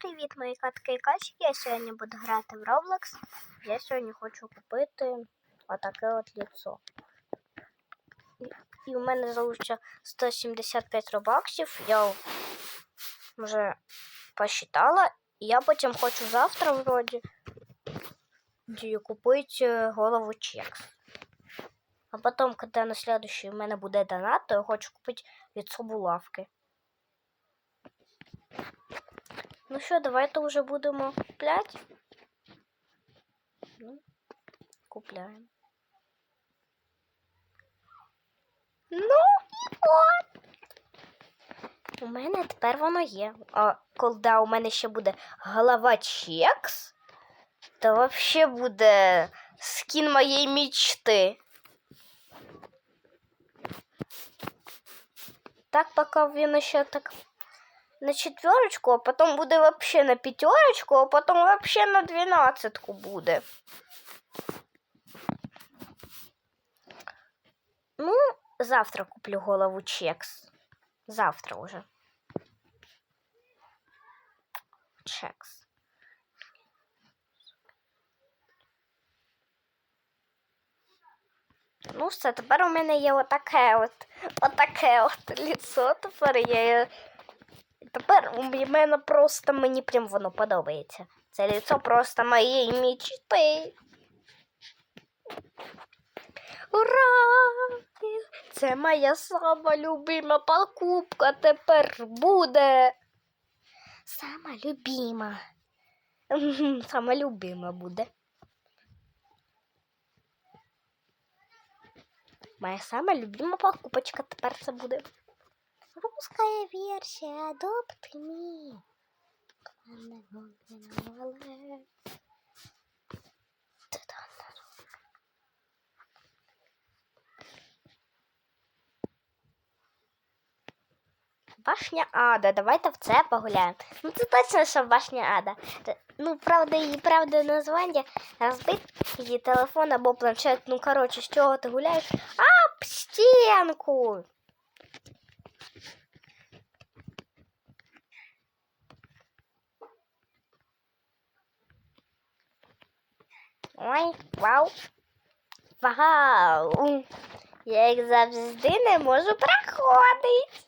привіт, мої катки і качки. Я сьогодні буду грати в Roblox. Я сьогодні хочу купити отаке от ліцо. І, у мене залишиться 175 робаксів. Я вже посчитала. І я потім хочу завтра вроді ді- купити голову чекс. А потім, коли на следующий у мене буде донат, то я хочу купити лицо булавки. Ну що, давайте вже будемо купляти. Ну, купляємо. Ну от. У мене тепер воно є. А коли у мене ще буде голова чекс, то вообще буде скін моєї мечти. Так, поки він ще так на четверочку, а потом буде вообще на пятерочку, а потом вообще на двенадцатку буде. Ну, завтра куплю голову чекс. Завтра уже. Чекс. Ну, все, тепер у мене є отаке от, отаке от ліцо. Тепер я Тепер у мене просто мені прям воно подобається. Це ліцо просто моєї мечти. Ура! Це моя сама любима покупка тепер буде. Сама любима. Сама любима буде. Моя сама любима покупочка тепер це буде. Русская версия Adopt Me. Башня Ада. Давайте в це погуляємо. Ну це точно, що башня Ада. Ну, правда, її правда названня розбить її телефон або планшет. Ну, коротше, з чого ти гуляєш? А, стінку! Ой, вау. Вау. Я як завжди не можу проходити.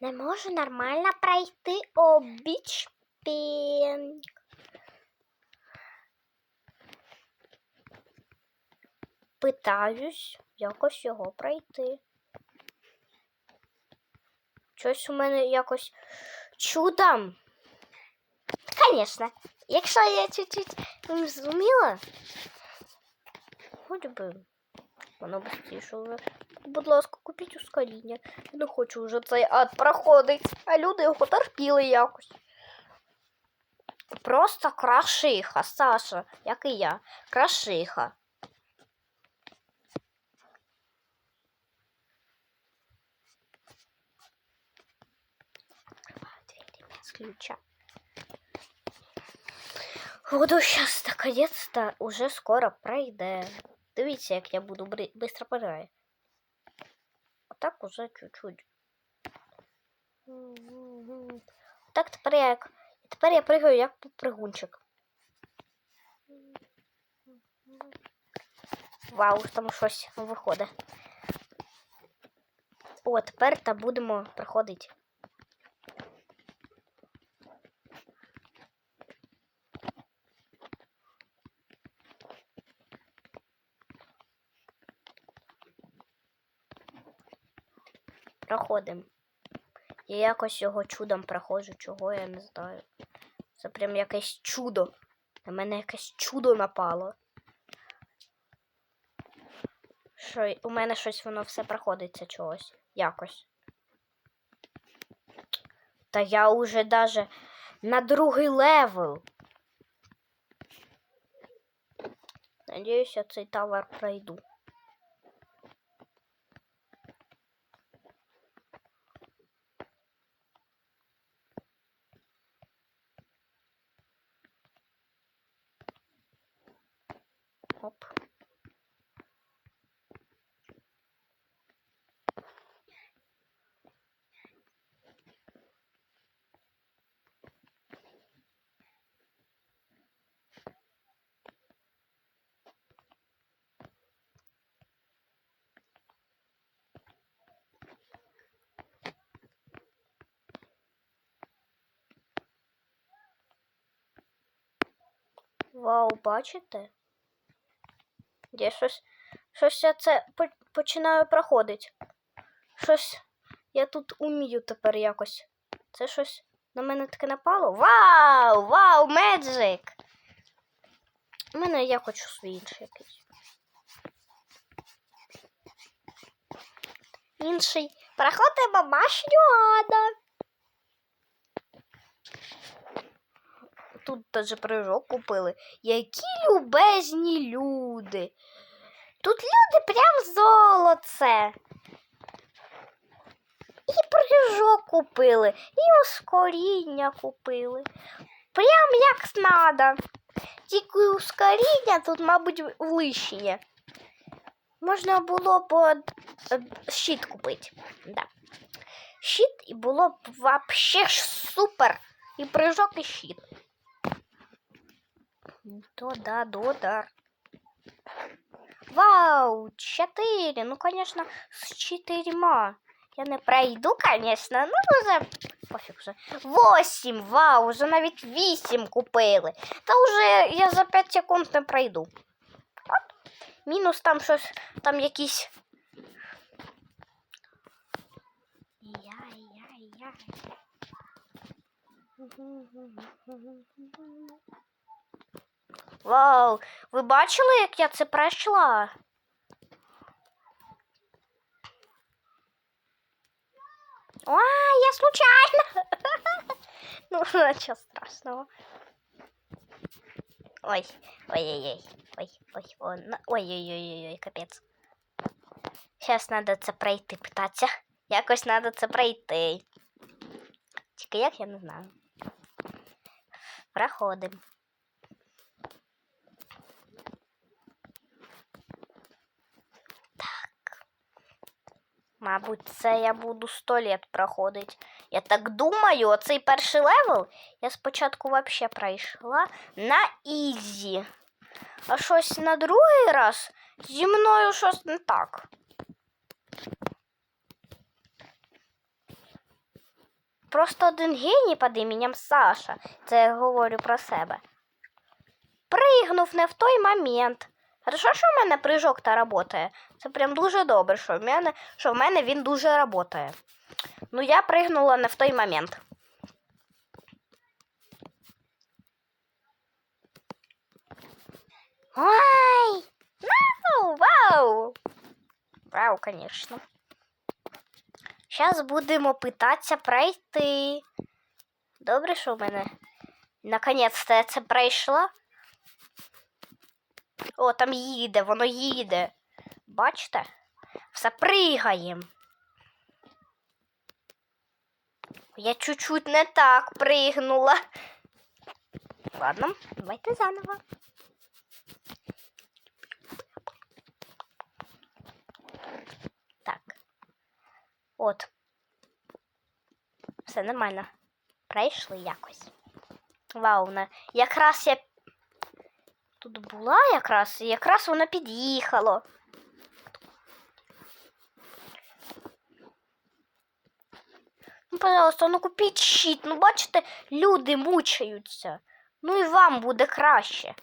Не можу нормально пройти обіч пінк. Питаюсь якось його пройти. Щось у мене якось чудом. Конечно. Якщо я чуть-чуть м, зуміла, хоч би воно вже. Будь ласка, купіть ускоріння. Я не хочу вже цей ад проходить, а люди його терпіли якось. Просто крашиха, Саша, як і я. Крашиха. Ключа. Буду сейчас наконец-то уже скоро пройде. Дивіться, як я буду швидко пригаю. А так уже чуть-чуть. Так тепер я як. Тепер я пригаю як попригунчик. Вау, там щось виходить. О, тепер та будемо проходити. Проходимо. Я якось його чудом проходжу, чого я не знаю. Це прям якесь чудо. На мене якесь чудо напало. Що у мене щось воно все проходиться чогось. Якось. Та я уже даже на другий левел. Надіюсь, я цей тавер пройду. Хоп. Вау, бачите? Я щось. Щось я це починаю проходити. Щось я тут умію тепер якось. Це щось на мене таке напало. Вау! Вау, меджик! У мене я хочу свій інший якийсь. Інший. Проходимо машньода. Тут даже прыжок купили. Які любезні люди. Тут люди прям золоце. І прыжок купили, і ускоріння купили. Прям як надо. Тільки ускоріння тут, мабуть, влищення. Можна було б е, щит купити. Да. Щит і було б вообще ж супер. І прыжок, і щит. То да, додар. Вау, четыре. Ну, конечно, с четырьмя. Я не пройду, конечно, ну вже пофіг вже. Восемь, вау, вже навіть вісім купили. Та вже я за 5 секунд не пройду. От. Мінус там щось, там якісь. Яй-яй-яй. Вау, ви бачили, як я це пройшла? А, я случайно. Ну, ничего страшного. Ой, ой-ой-ой. Ой, ой, ой, на- ой-ой-ой-ой, капець. Зараз треба це пройти, питатися. Якось треба це пройти. Тільки як я не знаю. Проходимо. Мабуть, це я буду 100 лет проходити. Я так думаю, оцей перший левел я спочатку вообще пройшла на ізі. А щось на другий раз зі мною щось не так. Просто один геній під іменем Саша, це я говорю про себе. Пригнув не в той момент. Хорошо, що в мене прыжок та работає. Це прям дуже добре, що в мене, що в мене він дуже работає. Ну, я пригнула не в той момент. Ой! Вау! Вау! Вау, конечно. Зараз будемо питатися пройти. Добре, що в мене. Наконець-то це пройшла. О, там їде, воно їде. Бачите? Все пригаємо. Я чуть-чуть не так пригнула. Ладно, давайте заново. Так. От. Все нормально. Пройшли якось. Вау, на... якраз я була якраз, і якраз воно під'їхало. Ну, пожалуйста, ну купіть щит. Ну, бачите, люди мучаються. Ну і вам буде краще.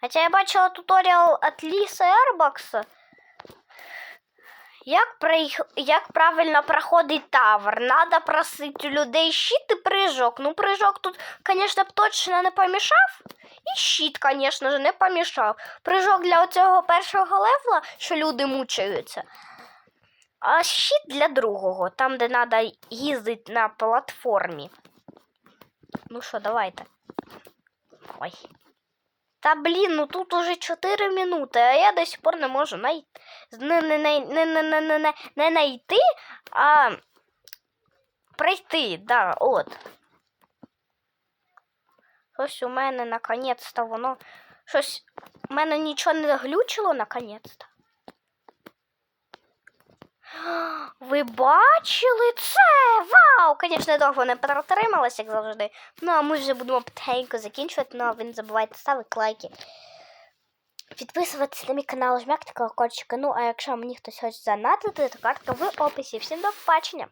Хоча я бачила туторіал від Ліси Airbox, як, проїх... як правильно проходить тавр. Надо просити у людей щит і прыжок. Ну, прыжок тут, звісно, б точно не помішав. І щит, звісно ж, не помішав. Прыжок для цього першого левела, що люди мучаються. А щит для другого, там, де треба їздити на платформі. Ну що, давайте. Ой. Та блін, ну тут уже 4 минути, а я до сих пор не можу най... не, не, не, не, не, не, не, не, найти, а пройти, да, от. Щось у мене наконець-то воно. Щось у мене нічого не заглючило наконець-то. Ви бачили це? Вау! Звісно, довго не протрималася, як завжди. Ну, а ми вже будемо потихеньку закінчувати. Ну, а ви не забувайте ставити лайки. Підписуватися на мій канал, жмякти колокольчика. Ну, а якщо мені хтось хоче занадити, то картка в описі. Всім до побачення!